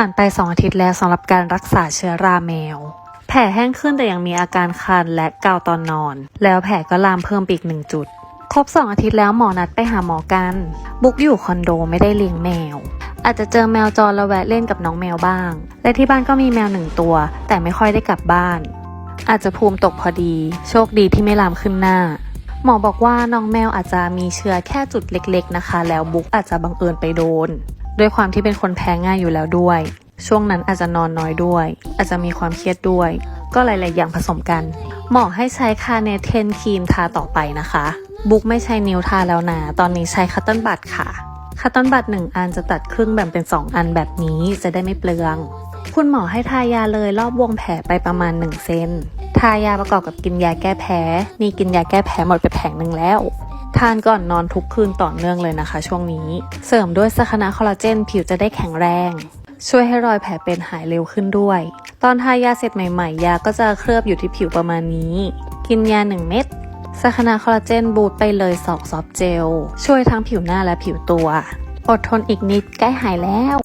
ผ่านไป 2 อาทิตย์แล้วสำหรับการรักษาเชื้อราแมว แผลแห้งขึ้นแต่ยังมีอาการคันและเกาตอนนอน แล้วแผลก็ลามเพิ่มอีกหนึ่งจุด ครบ 2 อาทิตย์แล้วหมอนัดไปหาหมอกัน บุกอยู่คอนโดไม่ได้เลี้ยงแมว อาจจะเจอแมวจรแล้วแวะเล่นกับน้องแมวบ้าง และที่บ้านก็มีแมวหนึ่งตัว แต่ไม่ค่อยได้กลับบ้าน อาจจะภูมิตกพอดี โชคดีที่ไม่ลามขึ้นหน้า หมอบอกว่าน้องแมวอาจจะมีเชื้อแค่จุดเล็ก ๆนะคะ แล้วบุ๊กอาจจะบังเอิญไปโดน ด้วยความที่เป็นคนแพ้ง่ายอยู่แล้วด้วย ช่วงนั้นอาจจะนอนน้อยด้วย อาจจะมีความเครียดด้วย ก็หลาย ๆ อย่างผสมกันหมอให้ใช้คาเนเทนครีมทาต่อไปนะคะ บุ๊กไม่ใช้นิ้วทาแล้วนะ ตอนนี้ใช้คัตเติ้ลบัตค่ะคัตตอนบัตรหนึ่งอันจะตัดครึ่งแบ่งเป็น 2 อันแบบนี้จะได้ไม่เปลือง คุณหมอให้ทายาเลยรอบวงแผลไปประมาณ1เซนทายาประกอบกับกินยาแก้แพ้ นี่กินยาแก้แพ้หมดไปแผงหนึ่งแล้ว ทานก่อนนอนทุกคืนต่อเนื่องเลยนะคะ ช่วงนี้ เสริมด้วยสคานาคอลลาเจนผิวจะได้แข็งแรง ช่วยให้รอยแผลเป็นหายเร็วขึ้นด้วย ตอนทายาเสร็จใหม่ๆ ยาก็จะเคลือบอยู่ที่ผิวประมาณนี้ กินยา 1 เม็ดสคานาคอลลาเจนบูทไปเลยสอกซอฟเจล ช่วยทั้งผิวหน้าและผิวตัว อดทนอีกนิดใกล้หายแล้ว